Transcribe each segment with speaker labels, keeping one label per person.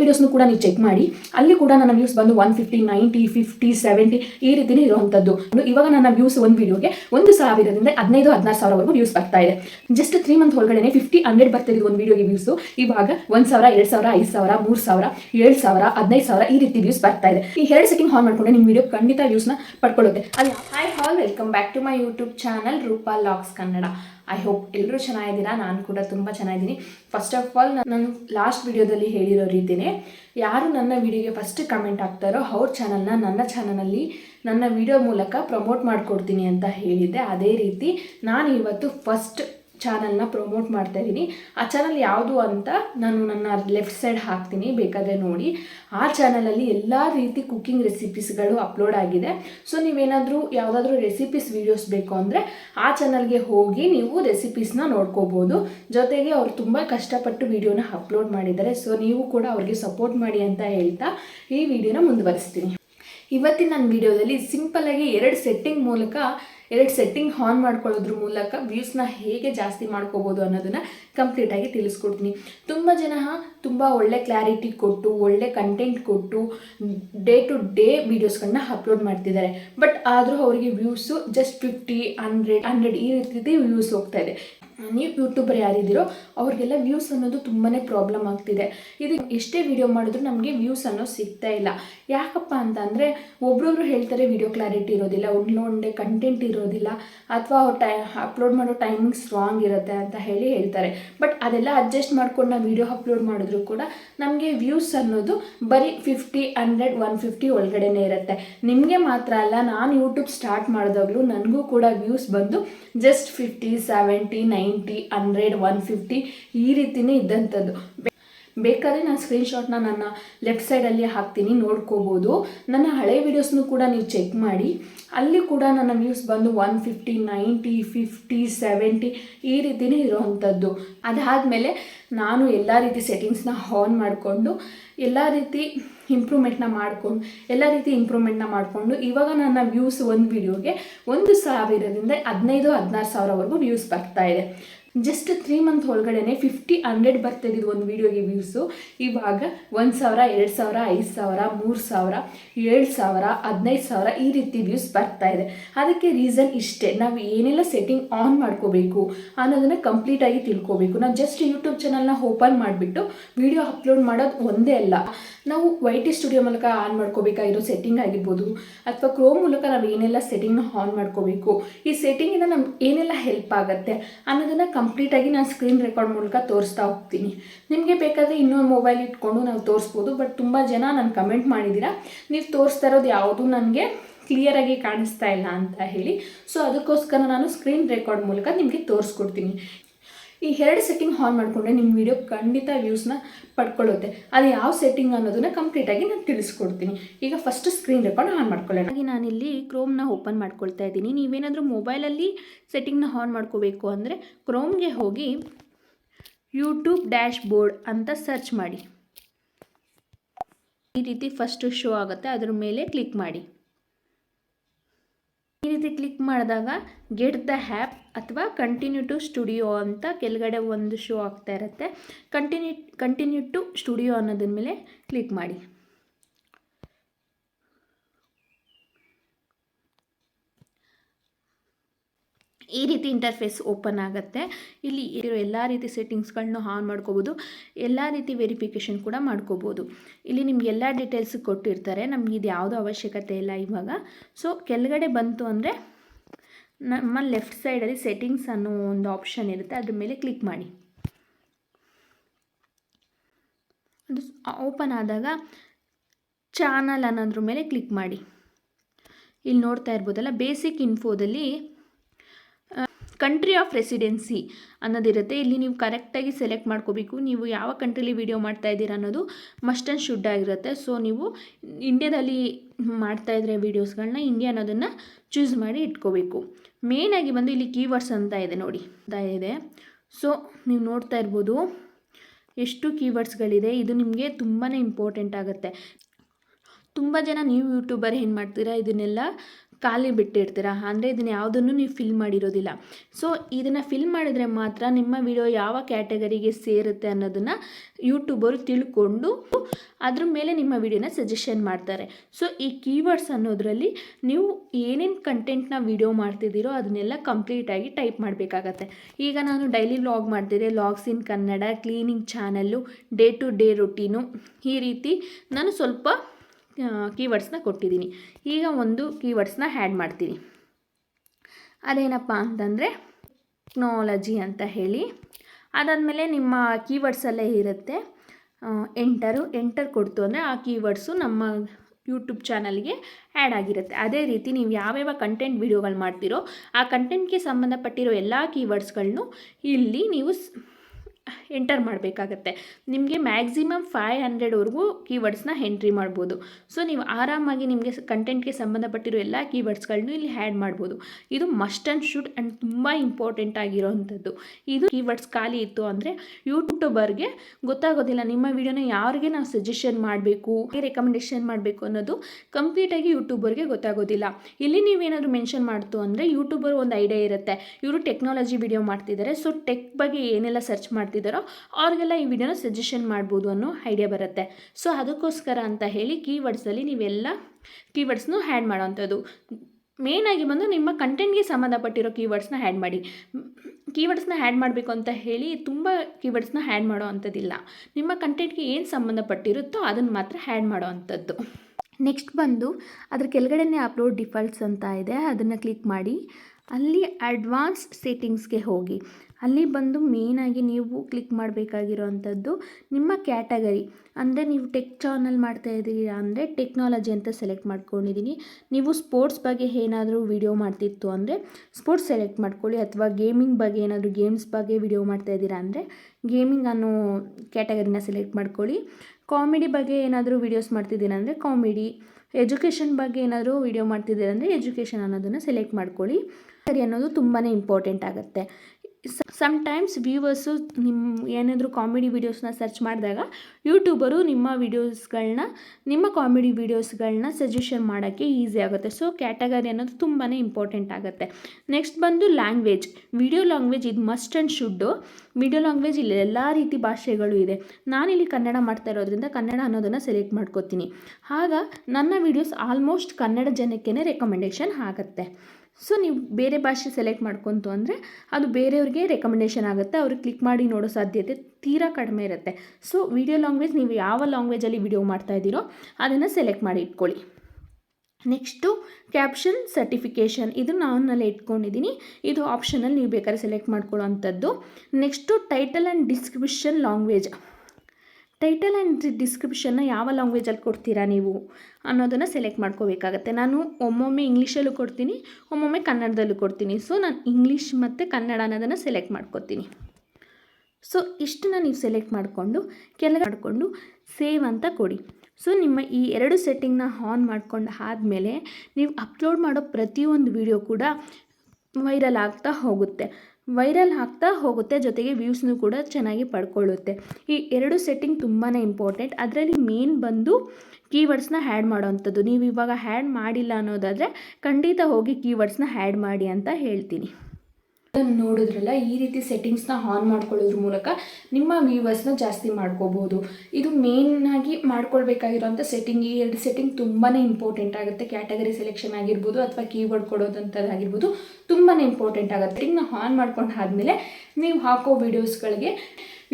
Speaker 1: ವೀಡಿಯೋಸ್ನು ಕೂಡ ನೀವು ಚೆಕ್ ಮಾಡಿ. ಅಲ್ಲಿ ಕೂಡ ನನ್ನ ವ್ಯೂಸ್ ಬಂದು one fifty ninety fifty seventy ಈ ರೀತಿನೇ ಇರುವಂಥದ್ದು ಇವಾಗ ನನ್ನ ವ್ಯೂಸ್ ಒಂದು ವಿಡಿಯೋಗೆ ಒಂದು ಸಾವಿರದಿಂದ ಹದಿನೈದು, ಹದಿನಾರು ಸಾವಿರವರೆಗೂ ವ್ಯೂಸ್ ಬರ್ತಾ ಇದೆ. ಜಸ್ಟ್ ತ್ರೀ ಮಂತ್ ಒಳಗಡೆ ಫಿಫ್ಟಿ ಹಂಡ್ರೆಡ್ ಬರ್ತಿದ್ದು ಒಂದು ವಿಡಿಯೋಗೆ ವ್ಯೂಸು ಇವಾಗ ಒಂದು ಸಾವಿರ, ಎರಡು ಸಾವಿರ, ಐದು ಸಾವಿರ, ಮೂರು ಸಾವಿರ, ಏಳು ಸಾವಿರ, ಹದಿನೈದು ಸಾವಿರ ಈ ರೀತಿ ವ್ಯೂಸ್ ಬರ್ತಾ ಇದೆ. ಈ ಎರಡು ಸೆಕೆಂಡ್ ಹಾಲ್ ಮಾಡ್ಕೊಂಡೆ ನಿಮ್ಮ ವಿಡಿಯೋ ಖಂಡಿತ ವ್ಯೂಸ್ನ ಪಡ್ಕೊಳ್ಳುತ್ತೆ. ಅಲ್ಲಿ hi all welcome back to my YouTube channel Roopa logs Kannada I hope ಎಲ್ಲರೂ ಚೆನ್ನಾಗಿದ್ದೀರಾ? ನಾನು ಕೂಡ ತುಂಬ ಚೆನ್ನಾಗಿದ್ದೀನಿ. ಫಸ್ಟ್ ಆಫ್ ಆಲ್ ನಾನು ಲಾಸ್ಟ್ ವಿಡಿಯೋದಲ್ಲಿ ಹೇಳಿರೋ ರೀತಿಯೇ ಯಾರು ನನ್ನ ವಿಡಿಯೋಗೆ ಫಸ್ಟ್ ಕಮೆಂಟ್ ಆಗ್ತಾರೋ ಅವ್ರ ಚಾನಲ್ನ ನನ್ನ ಚಾನಲಲ್ಲಿ ನನ್ನ ವಿಡಿಯೋ ಮೂಲಕ ಪ್ರಮೋಟ್ ಮಾಡಿಕೊಡ್ತೀನಿ ಅಂತ ಹೇಳಿದ್ದೆ. ಅದೇ ರೀತಿ, ನಾನು ಇವತ್ತು ಫಸ್ಟ್ ಚಾನಲ್ನ ಪ್ರಮೋಟ್ ಮಾಡ್ತಾ ಇದ್ದೀನಿ ಆ ಚಾನಲ್ ಯಾವುದು ಅಂತ ನಾನು ನನ್ನ ಲೆಫ್ಟ್ ಸೈಡ್ ಹಾಕ್ತೀನಿ, ಬೇಕಾದರೆ ನೋಡಿ. ಆ ಚಾನಲಲ್ಲಿ ಎಲ್ಲ ರೀತಿ ಕುಕ್ಕಿಂಗ್ ರೆಸಿಪೀಸ್ಗಳು ಅಪ್ಲೋಡ್ ಆಗಿದೆ. ಸೊ ನೀವೇನಾದರೂ ಯಾವುದಾದ್ರೂ ರೆಸಿಪೀಸ್ ವೀಡಿಯೋಸ್ ಬೇಕು ಅಂದರೆ ಆ ಚಾನಲ್ಗೆ ಹೋಗಿ ನೀವು ರೆಸಿಪೀಸ್ನ ನೋಡ್ಕೋಬೋದು. ಜೊತೆಗೆ ಅವರು ತುಂಬ ಕಷ್ಟಪಟ್ಟು ವಿಡಿಯೋನ ಅಪ್ಲೋಡ್ ಮಾಡಿದ್ದಾರೆ. ಸೊ ನೀವು ಕೂಡ ಅವ್ರಿಗೆ ಸಪೋರ್ಟ್ ಮಾಡಿ ಅಂತ ಹೇಳ್ತಾ ಈ ವಿಡಿಯೋನ ಮುಂದುವರಿಸ್ತೀನಿ. ಇವತ್ತಿನ ನನ್ನ ವಿಡಿಯೋದಲ್ಲಿ ಸಿಂಪಲ್ಲಾಗಿ ಎರಡು ಸೆಟ್ಟಿಂಗ್ ಮೂಲಕ ಎರಡು ಸೆಟ್ಟಿಂಗ್ ಆನ್ ಮಾಡ್ಕೊಳ್ಳೋದ್ರ ಮೂಲಕ ವ್ಯೂಸ್ನ ಹೇಗೆ ಜಾಸ್ತಿ ಮಾಡ್ಕೋಬೋದು ಅನ್ನೋದನ್ನು ಕಂಪ್ಲೀಟಾಗಿ ತಿಳಿಸ್ಕೊಡ್ತೀನಿ. ತುಂಬ ಜನ ತುಂಬ ಒಳ್ಳೆ ಕ್ಲಾರಿಟಿ ಕೊಟ್ಟು, ಒಳ್ಳೆ ಕಂಟೆಂಟ್ ಕೊಟ್ಟು ಡೇ ಟು ಡೇ ವೀಡಿಯೋಸ್ಗಳನ್ನ ಅಪ್ಲೋಡ್ ಮಾಡ್ತಿದ್ದಾರೆ. ಬಟ್ ಆದರೂ ಅವರಿಗೆ views just fifty hundred hundred ಈ ರೀತಿ ವ್ಯೂಸ್ ಹೋಗ್ತಾ ಇದೆ. ನೀವು ಯೂಟ್ಯೂಬರ್ ಯಾರಿದ್ದೀರೋ ಅವ್ರಿಗೆಲ್ಲ ವ್ಯೂಸ್ ಅನ್ನೋದು ತುಂಬಾ ಪ್ರಾಬ್ಲಮ್ ಆಗ್ತಿದೆ. ಇದು ಎಷ್ಟೇ ವಿಡಿಯೋ ಮಾಡಿದ್ರು ನಮಗೆ ವ್ಯೂಸ್ ಅನ್ನೋದು ಸಿಗ್ತಾ ಇಲ್ಲ. ಯಾಕಪ್ಪ ಅಂತ ಅಂದರೆ ಹೇಳ್ತಾರೆ ವಿಡಿಯೋ ಕ್ಲಾರಿಟಿ ಇರೋದಿಲ್ಲ ಒಂದೊಂದೇ ಕಂಟೆಂಟ್ ಇರೋದಿಲ್ಲ, ಅಥವಾ ಅವ್ರು ಟೈ ಅಪ್ಲೋಡ್ ಮಾಡೋ ಟೈಮಿಂಗ್ ಸ್ಟ್ರಾಂಗ್ ಇರುತ್ತೆ ಅಂತ ಹೇಳಿ ಹೇಳ್ತಾರೆ. ಬಟ್ ಅದೆಲ್ಲ ಅಡ್ಜಸ್ಟ್ ಮಾಡ್ಕೊಂಡು ನಾವು ವಿಡಿಯೋ ಅಪ್ಲೋಡ್ ಮಾಡಿದ್ರು ಕೂಡ ನಮಗೆ ವ್ಯೂಸ್ ಅನ್ನೋದು ಬರೀ ಫಿಫ್ಟಿ ಹಂಡ್ರೆಡ್ ಒನ್ ಫಿಫ್ಟಿ ಒಳಗಡೆನೇ ಇರುತ್ತೆ. ನಿಮಗೆ ಮಾತ್ರ ಅಲ್ಲ, ನಾನು ಯೂಟ್ಯೂಬ್ ಸ್ಟಾರ್ಟ್ ಮಾಡಿದಾಗಲೂ ನನಗೂ ಕೂಡ ವ್ಯೂಸ್ ಬಂದು just fifty seventy ninety hundred one fifty ಈ ರೀತಿನೇ ಇದ್ದಂಥದ್ದು. ಬೇಕಾದರೆ ನಾನು ಸ್ಕ್ರೀನ್ಶಾಟ್ನ ನನ್ನ ಲೆಫ್ಟ್ ಸೈಡಲ್ಲಿ ಹಾಕ್ತೀನಿ, ನೋಡ್ಕೋಬೋದು. ನನ್ನ ಹಳೆ ವೀಡಿಯೋಸ್ನು ಕೂಡ ನೀವು ಚೆಕ್ ಮಾಡಿ. ಅಲ್ಲಿ ಕೂಡ ನನ್ನ ವ್ಯೂಸ್ ಬಂದು one fifty ninety fifty seventy ಈ ರೀತಿಯೇ ಇರೋವಂಥದ್ದು. ಅದಾದಮೇಲೆ ನಾನು ಎಲ್ಲ ರೀತಿ ಸೆಟ್ಟಿಂಗ್ಸ್ನ ಆನ್ ಮಾಡಿಕೊಂಡು, ಎಲ್ಲ ರೀತಿ ಇಂಪ್ರೂವ್ಮೆಂಟ್ನ ಮಾಡಿಕೊಂಡು, ಎಲ್ಲ ರೀತಿ ಇಂಪ್ರೂವ್ಮೆಂಟ್ನ ಮಾಡಿಕೊಂಡು, ಇವಾಗ ನನ್ನ ವ್ಯೂಸ್ ಒಂದು ವಿಡಿಯೋಗೆ ಒಂದು ಸಾವಿರದಿಂದ ಹದಿನೈದು, ಹದಿನಾರು ಸಾವಿರವರೆಗೂ ವ್ಯೂಸ್ ಬರ್ತಾ ಇದೆ. ಜಸ್ಟ್ ತ್ರೀ ಮಂತ್ ಒಳಗಡೆನೆ ಫಿಫ್ಟಿ ಹಂಡ್ರೆಡ್ ಬರ್ತಿದ್ದು ಒಂದು ವೀಡಿಯೋಗೆ ವ್ಯೂಸು ಇವಾಗ ಒಂದು ಸಾವಿರ, ಎರಡು ಸಾವಿರ, ಐದು ಸಾವಿರ, ಮೂರು ಸಾವಿರ, ಏಳು ಸಾವಿರ, ಹದಿನೈದು ಸಾವಿರ ಈ ರೀತಿ ವ್ಯೂಸ್ ಬರ್ತಾ ಇದೆ. ಅದಕ್ಕೆ ರೀಸನ್ ಇಷ್ಟೇ. ನಾವು ಏನೆಲ್ಲ ಸೆಟ್ಟಿಂಗ್ ಆನ್ ಮಾಡ್ಕೋಬೇಕು ಅನ್ನೋದನ್ನು ಕಂಪ್ಲೀಟಾಗಿ ತಿಳ್ಕೋಬೇಕು. ನಾವು ಜಸ್ಟ್ ಯೂಟ್ಯೂಬ್ ಚಾನಲ್ನ ಓಪನ್ ಮಾಡಿಬಿಟ್ಟು ವಿಡಿಯೋ ಅಪ್ಲೋಡ್ ಮಾಡೋದು ಒಂದೇ ಅಲ್ಲ. ನಾವು ವೈ ಟಿ ಸ್ಟುಡಿಯೋ ಮೂಲಕ ಆನ್ ಮಾಡ್ಕೋಬೇಕಾಗಿರೋ ಸೆಟ್ಟಿಂಗ್ ಆಗಿರ್ಬೋದು. ಅಥವಾ ಕ್ರೋಮ್ ಮೂಲಕ ನಾವು ಏನೆಲ್ಲ ಸೆಟ್ಟಿಂಗ್ನ ಆನ್ ಮಾಡ್ಕೋಬೇಕು? ಈ ಸೆಟ್ಟಿಂಗಿಂದ ನಮ್ಗೆ ಏನೆಲ್ಲ ಹೆಲ್ಪ್ ಆಗುತ್ತೆ? ಅನ್ನೋದನ್ನು ಕಂಪ್ಲೀಟಾಗಿ ನಾನು ಸ್ಕ್ರೀನ್ ರೆಕಾರ್ಡ್ ಮೂಲಕ ತೋರಿಸ್ತಾ ಹೋಗ್ತೀನಿ. ನಿಮಗೆ ಬೇಕಾದರೆ ಇನ್ನೊಂದು ಮೊಬೈಲ್ ಇಟ್ಕೊಂಡು ನಾವು ತೋರಿಸ್ಬೋದು. ಬಟ್ ತುಂಬ ಜನ ನಾನು ಕಮೆಂಟ್ ಮಾಡಿದ್ದೀರಾ ನೀವು ತೋರಿಸ್ತಾ ಇರೋದು ಯಾವುದು ನನಗೆ ಕ್ಲಿಯರಾಗಿ ಕಾಣಿಸ್ತಾ ಇಲ್ಲ ಅಂತ ಹೇಳಿ. ಸೊ ಅದಕ್ಕೋಸ್ಕರ ನಾನು ಸ್ಕ್ರೀನ್ ರೆಕಾರ್ಡ್ ಮೂಲಕ ನಿಮಗೆ ತೋರಿಸ್ಕೊಡ್ತೀನಿ. ಈ ಎರಡು ಸೆಟ್ಟಿಂಗ್ ಆನ್ ಮಾಡಿಕೊಂಡ್ರೆ ನಿಮ್ಮ ವಿಡಿಯೋ ಖಂಡಿತ ವ್ಯೂಸ್ನ ಪಡ್ಕೊಳ್ಳುತ್ತೆ. ಅದು ಯಾವ ಸೆಟ್ಟಿಂಗ್ ಅನ್ನೋದನ್ನ ಕಂಪ್ಲೀಟಾಗಿ ನಾನು ತಿಳಿಸ್ಕೊಡ್ತೀನಿ. ಈಗ ಫಸ್ಟ್ ಸ್ಕ್ರೀನ್ ರೆಕಾರ್ಡ್ ಆನ್ ಮಾಡ್ಕೊಳ್ಳೋಣ. ಹಾಗೆ ನಾನಿಲ್ಲಿ ಕ್ರೋಮ್ನ ಓಪನ್ ಮಾಡ್ಕೊಳ್ತಾ ಇದ್ದೀನಿ. ನೀವೇನಾದರೂ ಮೊಬೈಲಲ್ಲಿ ಸೆಟ್ಟಿಂಗ್ನ ಆನ್ ಮಾಡ್ಕೋಬೇಕು ಅಂದರೆ ಕ್ರೋಮ್ಗೆ ಹೋಗಿ ಯೂಟ್ಯೂಬ್ ಡ್ಯಾಶ್ ಬೋರ್ಡ್ ಅಂತ ಸರ್ಚ್ ಮಾಡಿ. ಈ ರೀತಿ ಫಸ್ಟ್ ಶೋ ಆಗುತ್ತೆ. ಅದ್ರ ಮೇಲೆ ಕ್ಲಿಕ್ ಮಾಡಿ. ರೀತಿ ಕ್ಲಿಕ್ ಮಾಡಿದಾಗ ಗೆಟ್ ದ ಹ್ಯಾಪ್ ಅಥವಾ ಕಂಟಿನ್ಯೂ ಟು ಸ್ಟುಡಿಯೋ ಅಂತ ಕೆಳಗಡೆ ಒಂದು ಶೋ ಆಗ್ತಾ ಇರುತ್ತೆ. ಕಂಟಿನ್ಯೂ ಕಂಟಿನ್ಯೂ ಟು ಸ್ಟುಡಿಯೋ ಅನ್ನೋದ್ರ ಮೇಲೆ ಕ್ಲಿಕ್ ಮಾಡಿ. ಈ ರೀತಿ ಇಂಟರ್ಫೇಸ್ ಓಪನ್ ಆಗುತ್ತೆ. ಇಲ್ಲಿ ಇರೋ ಎಲ್ಲ ರೀತಿ ಸೆಟ್ಟಿಂಗ್ಸ್ಗಳನ್ನ ಆನ್ ಮಾಡ್ಕೋಬೋದು. ಎಲ್ಲ ರೀತಿ ವೆರಿಫಿಕೇಷನ್ ಕೂಡ ಮಾಡ್ಕೋಬೋದು. ಇಲ್ಲಿ ನಿಮ್ಗೆ ಎಲ್ಲ ಡೀಟೇಲ್ಸ್ ಕೊಟ್ಟಿರ್ತಾರೆ. ನಮ್ಗೆ ಇದು ಯಾವುದೂ ಅವಶ್ಯಕತೆ ಇಲ್ಲ ಇವಾಗ. ಸೊ ಕೆಳಗಡೆ ಬಂತು ಅಂದರೆ ನಮ್ಮ ಲೆಫ್ಟ್ ಸೈಡಲ್ಲಿ ಸೆಟ್ಟಿಂಗ್ಸ್ ಅನ್ನೋ ಒಂದು ಆಪ್ಷನ್ ಇರುತ್ತೆ. ಅದ್ರ ಮೇಲೆ ಕ್ಲಿಕ್ ಮಾಡಿ. ಅದು ಓಪನ್ ಆದಾಗ ಚಾನಲ್ ಅನ್ನೋದ್ರ ಮೇಲೆ ಕ್ಲಿಕ್ ಮಾಡಿ. ಇಲ್ಲಿ ನೋಡ್ತಾ ಇರ್ಬೋದಲ್ಲ ಬೇಸಿಕ್ ಇನ್ಫೋದಲ್ಲಿ ಕಂಟ್ರಿ ಆಫ್ ರೆಸಿಡೆನ್ಸಿ ಅನ್ನೋದಿರುತ್ತೆ. ಇಲ್ಲಿ ನೀವು ಕರೆಕ್ಟಾಗಿ ಸೆಲೆಕ್ಟ್ ಮಾಡ್ಕೋಬೇಕು. ನೀವು ಯಾವ ಕಂಟ್ರಿಲಿ ವೀಡಿಯೋ ಮಾಡ್ತಾ ಇದ್ದೀರಾ ಅನ್ನೋದು ಮಸ್ಟ್ ಆ್ಯಂಡ್ ಶುಡ್ ಆಗಿರುತ್ತೆ. ಸೊ ನೀವು ಇಂಡ್ಯಾದಲ್ಲಿ ಮಾಡ್ತಾಯಿದ್ರೆ ವೀಡಿಯೋಸ್ಗಳನ್ನ ಇಂಡಿಯಾ ಅನ್ನೋದನ್ನು ಚೂಸ್ ಮಾಡಿ ಇಟ್ಕೋಬೇಕು. ಮೇಯ್ನಾಗಿ ಬಂದು ಇಲ್ಲಿ ಕೀವರ್ಡ್ಸ್ ಅಂತ ಇದೆ ನೋಡಿ. ಇದೆ. ಸೊ ನೀವು ನೋಡ್ತಾ ಇರ್ಬೋದು ಎಷ್ಟು ಕೀವರ್ಡ್ಸ್ಗಳಿದೆ ಇದು ನಿಮಗೆ ತುಂಬಾ ಇಂಪಾರ್ಟೆಂಟ್ ಆಗುತ್ತೆ. ತುಂಬ ಜನ ನೀವು ಯೂಟ್ಯೂಬರ್ ಏನು ಮಾಡ್ತೀರಾ? ಇದನ್ನೆಲ್ಲ
Speaker 2: ಖಾಲಿ ಬಿಟ್ಟಿರ್ತೀರ? ಅಂದರೆ ಇದನ್ನು ಯಾವುದನ್ನು ನೀವು ಫಿಲ್ ಮಾಡಿರೋದಿಲ್ಲ. ಸೊ ಇದನ್ನು ಫಿಲ್ ಮಾಡಿದರೆ ಮಾತ್ರ ನಿಮ್ಮ ವಿಡಿಯೋ ಯಾವ ಕ್ಯಾಟಗರಿಗೆ ಸೇರುತ್ತೆ ಅನ್ನೋದನ್ನು ಯೂಟ್ಯೂಬರು ತಿಳ್ಕೊಂಡು ಅದ್ರ ಮೇಲೆ ನಿಮ್ಮ ವಿಡಿಯೋನ ಸಜೆಷನ್ ಮಾಡ್ತಾರೆ. ಸೊ ಈ ಕೀವರ್ಡ್ಸ್ ಅನ್ನೋದರಲ್ಲಿ ನೀವು ಏನೇನು ಕಂಟೆಂಟ್ನ ವಿಡಿಯೋ ಮಾಡ್ತಿದ್ದೀರೋ ಅದನ್ನೆಲ್ಲ ಕಂಪ್ಲೀಟಾಗಿ ಟೈಪ್ ಮಾಡಬೇಕಾಗತ್ತೆ. ಈಗ ನಾನು ಡೈಲಿ ವ್ಲಾಗ್ ಮಾಡ್ತಿದ್ದೆ. Logs in Kannada cleaning channel day to day routine ಈ ರೀತಿ ನಾನು ಸ್ವಲ್ಪ ಕೀವರ್ಡ್ಸ್ನ ಕೊಟ್ಟಿದ್ದೀನಿ. ಈಗ ಒಂದು ಕೀವರ್ಡ್ಸ್ನ ಆ್ಯಡ್ ಮಾಡ್ತೀನಿ. ಅದೇನಪ್ಪ ಅಂತಂದರೆ ಟೆಕ್ನಾಲಜಿ ಅಂತ ಹೇಳಿ. ಅದಾದಮೇಲೆ ನಿಮ್ಮ ಕೀವರ್ಡ್ಸಲ್ಲೇ ಇರುತ್ತೆ. ಎಂಟರು ಎಂಟರ್ ಕೊಡ್ತು ಅಂದರೆ ಆ ಕೀವರ್ಡ್ಸು ನಮ್ಮ ಯೂಟ್ಯೂಬ್ ಚಾನಲ್ಗೆ ಆ್ಯಡ್ ಆಗಿರುತ್ತೆ. ಅದೇ ರೀತಿ ನೀವು ಯಾವ್ಯಾವ ಕಂಟೆಂಟ್ ವಿಡಿಯೋಗಳು ಮಾಡ್ತೀರೋ ಆ ಕಂಟೆಂಟ್ಗೆ ಸಂಬಂಧಪಟ್ಟಿರೋ ಎಲ್ಲ ಕೀವರ್ಡ್ಸ್ಗಳನ್ನು ಇಲ್ಲಿ ನೀವು ಎಂಟರ್ ಮಾಡಬೇಕಾಗತ್ತೆ. ನಿಮಗೆ ಮ್ಯಾಕ್ಸಿಮಮ್ ಫೈವ್ ಹಂಡ್ರೆಡ್ವರೆಗೂ ಕೀವರ್ಡ್ಸ್ನ ಎಂಟ್ರಿ ಮಾಡ್ಬೋದು. ಸೊ ನೀವು ಆರಾಮಾಗಿ ನಿಮಗೆ ಕಂಟೆಂಟ್ಗೆ ಸಂಬಂಧಪಟ್ಟಿರೋ ಎಲ್ಲ ಕೀವರ್ಡ್ಸ್ಗಳನ್ನೂ ಇಲ್ಲಿ ಹ್ಯಾಡ್ ಮಾಡ್ಬೋದು. ಇದು ಮಸ್ಟ್ ಆ್ಯಂಡ್ ಶುಡ್ ಆ್ಯಂಡ್ ತುಂಬ ಇಂಪಾರ್ಟೆಂಟ್ ಆಗಿರೋವಂಥದ್ದು ಇದು ಕೀವರ್ಡ್ಸ್ ಖಾಲಿ ಇತ್ತು ಅಂದರೆ ಯೂಟ್ಯೂಬರ್ಗೆ ಗೊತ್ತಾಗೋದಿಲ್ಲ. ನಿಮ್ಮ ವಿಡಿಯೋನ ಯಾರಿಗೆ ನಾವು ಸಜೆಷನ್ ಮಾಡಬೇಕು ರೆಕಮೆಂಡೇಷನ್ ಮಾಡಬೇಕು ಅನ್ನೋದು ಕಂಪ್ಲೀಟಾಗಿ ಯೂಟ್ಯೂಬರ್ಗೆ ಗೊತ್ತಾಗೋದಿಲ್ಲ. ಇಲ್ಲಿ ನೀವೇನಾದರೂ ಮೆನ್ಷನ್ ಮಾಡ್ತು ಅಂದರೆ ಯೂಟ್ಯೂಬರ್ ಒಂದು ಐಡಿಯಾ ಇರುತ್ತೆ. ಇವರು ಟೆಕ್ನಾಲಜಿ ವಿಡಿಯೋ ಮಾಡ್ತಿದ್ದಾರೆ ಸೊ ಟೆಕ್ ಬಗ್ಗೆ ಏನೆಲ್ಲ ಸರ್ಚ್ ಮಾಡ್ತಿದ್ದಾರೋ ಅವ್ರಿಗೆಲ್ಲ ಈ ವಿಡಿಯೋನ ಸಜೆಷನ್ ಮಾಡ್ಬೋದು ಅನ್ನೋ ಐಡಿಯಾ ಬರುತ್ತೆ. ಸೊ ಅದಕ್ಕೋಸ್ಕರ ಅಂತ ಹೇಳಿ ಕೀವರ್ಡ್ಸಲ್ಲಿ ನೀವೆಲ್ಲ ಕೀವರ್ಡ್ಸ್ನು ಹ್ಯಾಡ್ ಮಾಡೋವಂಥದ್ದು. ಆಗಿ ಬಂದು ನಿಮ್ಮ ಕಂಟೆಂಟ್ಗೆ ಸಂಬಂಧಪಟ್ಟಿರೋ ಕೀವರ್ಡ್ಸ್ನ ಹ್ಯಾಡ್ ಮಾಡಿ. ಕೀವರ್ಡ್ಸ್ನ ಹ್ಯಾಡ್ ಮಾಡಬೇಕು ಅಂತ ಹೇಳಿ ತುಂಬ ಕೀವರ್ಡ್ಸ್ನ ಹ್ಯಾಡ್ ಮಾಡೋ ಅಂಥದ್ದಿಲ್ಲ. ನಿಮ್ಮ ಕಂಟೆಂಟ್ಗೆ ಏನು ಸಂಬಂಧಪಟ್ಟಿರುತ್ತೋ ಅದನ್ನು ಮಾತ್ರ ಹ್ಯಾಡ್ ಮಾಡೋ ಅಂಥದ್ದು. ನೆಕ್ಸ್ಟ್ ಬಂದು ಅದ್ರ ಕೆಳಗಡೆನೇ ಅಪ್ಲೋಡ್ ಡಿಫಾಲ್ಟ್ಸ್ ಅಂತ ಇದೆ. ಅದನ್ನು ಕ್ಲಿಕ್ ಮಾಡಿ. ಅಲ್ಲಿ ಅಡ್ವಾನ್ಸ್ ಸೆಟ್ಟಿಂಗ್ಸ್ಗೆ ಹೋಗಿ. ಅಲ್ಲಿ ಬಂದು ಮೇಯ್ನಾಗಿ ನೀವು ಕ್ಲಿಕ್ ಮಾಡಬೇಕಾಗಿರೋ ಅಂಥದ್ದು ನಿಮ್ಮ ಕ್ಯಾಟಗರಿ ಅಂದರೆ ನೀವು ಟೆಕ್ ಚಾನಲ್ ಮಾಡ್ತಾ ಇದ್ದೀರಾ ಅಂದರೆ ಟೆಕ್ನಾಲಜಿ ಅಂತ ಸೆಲೆಕ್ಟ್ ಮಾಡ್ಕೊಂಡಿದ್ದೀನಿ ನೀವು ಸ್ಪೋರ್ಟ್ಸ್ ಬಗ್ಗೆ ಏನಾದರೂ ವಿಡಿಯೋ ಮಾಡ್ತಿತ್ತು ಅಂದರೆ ಸ್ಪೋರ್ಟ್ಸ್ ಸೆಲೆಕ್ಟ್ ಮಾಡ್ಕೊಳ್ಳಿ. ಅಥವಾ ಗೇಮಿಂಗ್ ಬಗ್ಗೆ ಏನಾದರೂ ಗೇಮ್ಸ್ ಬಗ್ಗೆ ವಿಡಿಯೋ ಮಾಡ್ತಾ ಇದ್ದೀರಾ ಅಂದರೆ ಗೇಮಿಂಗ್ ಅನ್ನೋ ಕ್ಯಾಟಗರಿನ ಸೆಲೆಕ್ಟ್ ಮಾಡ್ಕೊಳ್ಳಿ. ಕಾಮಿಡಿ ಬಗ್ಗೆ ಏನಾದರೂ ವಿಡಿಯೋಸ್ ಮಾಡ್ತಿದ್ದೀರಾ ಅಂದರೆ ಕಾಮಿಡಿ ಎಜುಕೇಷನ್ ಬಗ್ಗೆ ಏನಾದರೂ ವಿಡಿಯೋ ಮಾಡ್ತಿದ್ದೀರಂದರೆ ಎಜುಕೇಷನ್ ಅನ್ನೋದನ್ನು ಸೆಲೆಕ್ಟ್ ಮಾಡ್ಕೊಳ್ಳಿ. ಸರಿ ಅನ್ನೋದು ತುಂಬಾ ಇಂಪಾರ್ಟೆಂಟ್ ಆಗುತ್ತೆ. ಸಮ್ಟೈಮ್ಸ್ ವ್ಯೂವರ್ಸು ನಿಮ್ಮ ಏನಾದರೂ ಕಾಮಿಡಿ ವೀಡಿಯೋಸ್ನ ಸರ್ಚ್ ಮಾಡಿದಾಗ ಯೂಟ್ಯೂಬರು ನಿಮ್ಮ ವೀಡಿಯೋಸ್ಗಳನ್ನ ನಿಮ್ಮ ಕಾಮಿಡಿ ವೀಡಿಯೋಸ್ಗಳನ್ನ ಸಜೆಷನ್ ಮಾಡೋಕ್ಕೆ ಈಸಿ ಆಗುತ್ತೆ. ಸೊ ಕ್ಯಾಟಗರಿ ಅನ್ನೋದು ತುಂಬಾ ಇಂಪಾರ್ಟೆಂಟ್ ಆಗುತ್ತೆ. ನೆಕ್ಸ್ಟ್ ಬಂದು ಲ್ಯಾಂಗ್ವೇಜ್ ವಿಡಿಯೋ ಲ್ಯಾಂಗ್ವೇಜ್ ಇದು must and should video language ಇಲ್ಲಿ ಎಲ್ಲ ರೀತಿ ಭಾಷೆಗಳು ಇದೆ. ನಾನಿಲ್ಲಿ ಕನ್ನಡ ಮಾಡ್ತಾ ಇರೋದ್ರಿಂದ ಕನ್ನಡ ಅನ್ನೋದನ್ನು ಸೆಲೆಕ್ಟ್ ಮಾಡ್ಕೋತೀನಿ. ಆಗ ನನ್ನ ವೀಡಿಯೋಸ್ ಆಲ್ಮೋಸ್ಟ್ ಕನ್ನಡ ಜನಕ್ಕೇ ರೆಕಮೆಂಡೇಷನ್ ಆಗುತ್ತೆ. ಸೊ ನೀವು ಬೇರೆ ಭಾಷೆ ಸೆಲೆಕ್ಟ್ ಮಾಡ್ಕೊತು ಅಂದರೆ ಅದು ಬೇರೆಯವ್ರಿಗೆ ರೆಕಮೆಂಡೇಷನ್ ಆಗುತ್ತೆ. ಅವರು ಕ್ಲಿಕ್ ಮಾಡಿ ನೋಡೋ ಸಾಧ್ಯತೆ ತೀರಾ ಕಡಿಮೆ ಇರುತ್ತೆ. ಸೊ ವಿಡಿಯೋ ಲ್ಯಾಂಗ್ವೇಜ್ ನೀವು ಯಾವ ಲ್ಯಾಂಗ್ವೇಜಲ್ಲಿ ವಿಡಿಯೋ ಮಾಡ್ತಾ ಇದ್ದೀರೋ ಅದನ್ನು ಸೆಲೆಕ್ಟ್ ಮಾಡಿ ಇಟ್ಕೊಳ್ಳಿ. ನೆಕ್ಸ್ಟು ಕ್ಯಾಪ್ಷನ್ ಸರ್ಟಿಫಿಕೇಷನ್ ಇದು ನಾನಲ್ಲಿ ಇಟ್ಕೊಂಡಿದ್ದೀನಿ. ಇದು ಆಪ್ಷನಲ್ಲಿ ನೀವು ಬೇಕಾದ್ರೆ ಸೆಲೆಕ್ಟ್ ಮಾಡ್ಕೊಳ್ಳೋ ಅಂಥದ್ದು. Next title and description language title and ಡಿಸ್ಕ್ರಿಪ್ಷನ್ನ ಯಾವ ಲ್ಯಾಂಗ್ವೇಜಲ್ಲಿ ಕೊಡ್ತೀರಾ ನೀವು ಅನ್ನೋದನ್ನು ಸೆಲೆಕ್ಟ್ ಮಾಡ್ಕೋಬೇಕಾಗತ್ತೆ. ನಾನು ಒಮ್ಮೊಮ್ಮೆ ಇಂಗ್ಲೀಷಲ್ಲೂ ಕೊಡ್ತೀನಿ, ಒಮ್ಮೊಮ್ಮೆ ಕನ್ನಡದಲ್ಲೂ ಕೊಡ್ತೀನಿ. ಸೊ ನಾನು ಇಂಗ್ಲೀಷ್ ಮತ್ತು ಕನ್ನಡ ಅನ್ನೋದನ್ನು ಸೆಲೆಕ್ಟ್ ಮಾಡ್ಕೋತೀನಿ. ಸೊ ಇಷ್ಟನ್ನ ನೀವು ಸೆಲೆಕ್ಟ್ ಮಾಡಿಕೊಂಡು ಕೆಳಗೆ ಮಾಡಿಕೊಂಡು ಸೇವ್ ಅಂತ ಕೊಡಿ. ಸೊ ನಿಮ್ಮ ಈ ಎರಡು ಸೆಟ್ಟಿಂಗ್ನ ಆನ್ ಮಾಡ್ಕೊಂಡು ಆದಮೇಲೆ ನೀವು ಅಪ್ಲೋಡ್ ಮಾಡೋ ಪ್ರತಿಯೊಂದು ವಿಡಿಯೋ ಕೂಡ ವೈರಲ್ ಆಗ್ತಾ ಹೋಗುತ್ತೆ. ವೈರಲ್ ಆಗ್ತಾ ಹೋಗುತ್ತೆ, ಜೊತೆಗೆ ವ್ಯೂಸ್ನೂ ಕೂಡ ಚೆನ್ನಾಗಿ ಪಡ್ಕೊಳ್ಳುತ್ತೆ. ಈ ಎರಡು ಸೆಟ್ಟಿಂಗ್ ತುಂಬಾ ಇಂಪಾರ್ಟೆಂಟ್ ಅದರಲ್ಲಿ ಮೇನ್ ಬಂದು ಕೀವರ್ಡ್ಸ್ನ ಹ್ಯಾಡ್ ಮಾಡೋವಂಥದ್ದು ನೀವು ಇವಾಗ ಹ್ಯಾಡ್ ಮಾಡಿಲ್ಲ ಅನ್ನೋದಾದರೆ ಖಂಡಿತ ಹೋಗಿ ಕೀವರ್ಡ್ಸ್ನ ಹ್ಯಾಡ್ ಮಾಡಿ ಅಂತ ಹೇಳ್ತೀನಿ.
Speaker 1: ನೋಡಿದ್ರಲ್ಲ, ಈ ರೀತಿ ಸೆಟ್ಟಿಂಗ್ಸ್ನ ಆನ್ ಮಾಡ್ಕೊಳ್ಳೋದ್ರ ಮೂಲಕ ನಿಮ್ಮ ವ್ಯೂವರ್ಸ್ನ ಜಾಸ್ತಿ ಮಾಡ್ಕೋಬೋದು. ಇದು ಮೇಯ್ನಾಗಿ ಮಾಡ್ಕೊಳ್ಬೇಕಾಗಿರೋಂಥ ಸೆಟ್ಟಿಂಗ್ ಈ ಎರಡು ಸೆಟ್ಟಿಂಗ್ ತುಂಬಾ ಇಂಪಾರ್ಟೆಂಟ್ ಆಗುತ್ತೆ. ಕ್ಯಾಟಗರಿ ಸೆಲೆಕ್ಷನ್ ಆಗಿರ್ಬೋದು ಅಥವಾ ಕೀಬೋರ್ಡ್ ಕೊಡೋದಂಥದ್ದಾಗಿರ್ಬೋದು ತುಂಬಾ ಇಂಪಾರ್ಟೆಂಟ್ ಆಗುತ್ತೆ. ಸೆಟ್ಟಿಂಗ್ನ ಆನ್ ಮಾಡ್ಕೊಂಡು ಆದಮೇಲೆ ನೀವು ಹಾಕೋ ವೀಡಿಯೋಸ್ಗಳಿಗೆ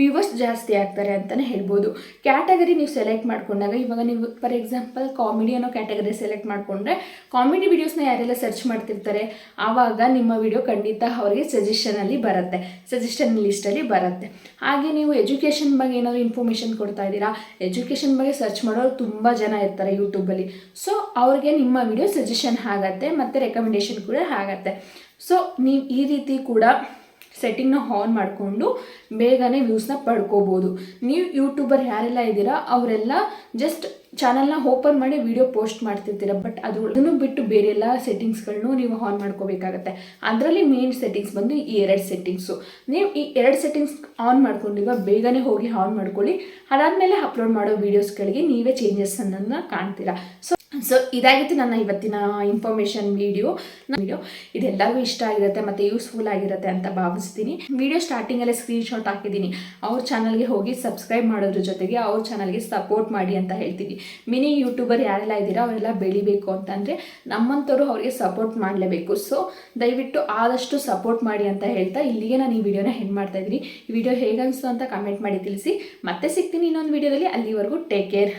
Speaker 1: ವ್ಯೂವರ್ಸ್ ಜಾಸ್ತಿ ಆಗ್ತಾರೆ ಅಂತಲೇ ಹೇಳ್ಬೋದು. ಕ್ಯಾಟಗರಿ ನೀವು ಸೆಲೆಕ್ಟ್ ಮಾಡ್ಕೊಂಡಾಗ ಇವಾಗ ನೀವು ಫಾರ್ ಎಕ್ಸಾಂಪಲ್ ಕಾಮಿಡಿ ಅನ್ನೋ ಕ್ಯಾಟಗರಿ ಸೆಲೆಕ್ಟ್ ಮಾಡಿಕೊಂಡ್ರೆ ಕಾಮಿಡಿ ವೀಡಿಯೋಸ್ನ ಯಾರೆಲ್ಲ ಸರ್ಚ್ ಮಾಡ್ತಿರ್ತಾರೆ, ಆವಾಗ ನಿಮ್ಮ ವಿಡಿಯೋ ಖಂಡಿತ ಅವರಿಗೆ ಸಜೆಷನಲ್ಲಿ ಬರುತ್ತೆ. ಸಜೆಷನ್ ಲಿಸ್ಟಲ್ಲಿ ಬರುತ್ತೆ. ಹಾಗೆ ನೀವು ಎಜುಕೇಷನ್ ಬಗ್ಗೆ ಏನಾದರೂ ಇನ್ಫಾರ್ಮೇಷನ್ ಕೊಡ್ತಾ ಇದ್ದೀರಾ? ಎಜುಕೇಷನ್ ಬಗ್ಗೆ ಸರ್ಚ್ ಮಾಡೋರು ತುಂಬ ಜನ ಇರ್ತಾರೆ ಯೂಟ್ಯೂಬಲ್ಲಿ ಸೊ ಅವ್ರಿಗೆ ನಿಮ್ಮ ವಿಡಿಯೋ ಸಜೆಷನ್ ಆಗತ್ತೆ, ಮತ್ತು ರೆಕಮೆಂಡೇಷನ್ ಕೂಡ ಆಗತ್ತೆ. ಸೊ ನೀವು ಈ ರೀತಿ ಕೂಡ ಸೆಟ್ಟಿಂಗ್ನ ಆನ್ ಮಾಡಿಕೊಂಡು ಬೇಗನೆ ವ್ಯೂಸ್ನ ಪಡ್ಕೋಬೋದು. ನೀವು ಯೂಟ್ಯೂಬರ್ ಯಾರೆಲ್ಲ ಇದ್ದೀರಾ, ಅವರೆಲ್ಲ ಜಸ್ಟ್ ಚಾನಲ್ನ ಓಪನ್ ಮಾಡಿ ವಿಡಿಯೋ ಪೋಸ್ಟ್ ಮಾಡ್ತಿರ್ತೀರ ಬಟ್ ಅದು ಅದನ್ನು ಬಿಟ್ಟು ಬೇರೆ ಎಲ್ಲ ಸೆಟ್ಟಿಂಗ್ಸ್ಗಳನ್ನು ನೀವು ಆನ್ ಮಾಡ್ಕೋಬೇಕಾಗತ್ತೆ. ಅದರಲ್ಲಿ ಮೇನ್ ಸೆಟ್ಟಿಂಗ್ಸ್ ಬಂದು ಈ ಎರಡು ಸೆಟ್ಟಿಂಗ್ಸು ನೀವು ಈ ಎರಡು ಸೆಟ್ಟಿಂಗ್ಸ್ ಆನ್ ಮಾಡ್ಕೊಂಡಿರುವ ಬೇಗನೆ ಹೋಗಿ ಆನ್ ಮಾಡ್ಕೊಳ್ಳಿ. ಅದಾದಮೇಲೆ ಅಪ್ಲೋಡ್ ಮಾಡೋ ವೀಡಿಯೋಸ್ಗಳಿಗೆ ನೀವೇ ಚೇಂಜಸ್ ಅನ್ನೋದನ್ನ ಕಾಣ್ತೀರಾ. ಸೊ ಸೊ ಇದಾಗಿತ್ತು ನನ್ನ ಇವತ್ತಿನ ಇನ್ಫಾರ್ಮೇಷನ್ ವಿಡಿಯೋ ವಿಡಿಯೋ ಇದೆಲ್ಲರಿಗೂ ಇಷ್ಟ ಆಗಿರುತ್ತೆ ಮತ್ತು ಯೂಸ್ಫುಲ್ ಆಗಿರುತ್ತೆ ಅಂತ ಭಾವಿಸ್ತೀನಿ. ವಿಡಿಯೋ ಸ್ಟಾರ್ಟಿಂಗಲ್ಲೇ ಸ್ಕ್ರೀನ್ಶಾಟ್ ಹಾಕಿದ್ದೀನಿ. ಅವ್ರ ಚಾನಲ್ಗೆ ಹೋಗಿ ಸಬ್ಸ್ಕ್ರೈಬ್ ಮಾಡೋದ್ರ ಜೊತೆಗೆ ಅವ್ರ ಚಾನಲ್ಗೆ ಸಪೋರ್ಟ್ ಮಾಡಿ ಅಂತ ಹೇಳ್ತೀನಿ. ಮಿನಿ ಯೂಟ್ಯೂಬರ್ ಯಾರೆಲ್ಲ ಇದ್ದೀರಾ ಅವರೆಲ್ಲ ಬೆಳಿಬೇಕು ಅಂತಂದರೆ ನಮ್ಮಂಥವ್ರು ಅವರಿಗೆ ಸಪೋರ್ಟ್ ಮಾಡಲೇಬೇಕು. ಸೊ ದಯವಿಟ್ಟು ಆದಷ್ಟು ಸಪೋರ್ಟ್ ಮಾಡಿ ಅಂತ ಹೇಳ್ತಾ ಇಲ್ಲಿಗೆ ನಾನು ಈ ವಿಡಿಯೋನ ಹೆಂಡ್ ಮಾಡ್ತಾ ಇದ್ದೀನಿ. ಈ ವಿಡಿಯೋ ಹೇಗನ್ನಿಸ್ತು ಅಂತ ಕಮೆಂಟ್ ಮಾಡಿ ತಿಳಿಸಿ. ಮತ್ತೆ ಸಿಗ್ತೀನಿ ಇನ್ನೊಂದು ವಿಡಿಯೋದಲ್ಲಿ ಅಲ್ಲಿವರೆಗೂ ಟೇಕ್ ಕೇರ್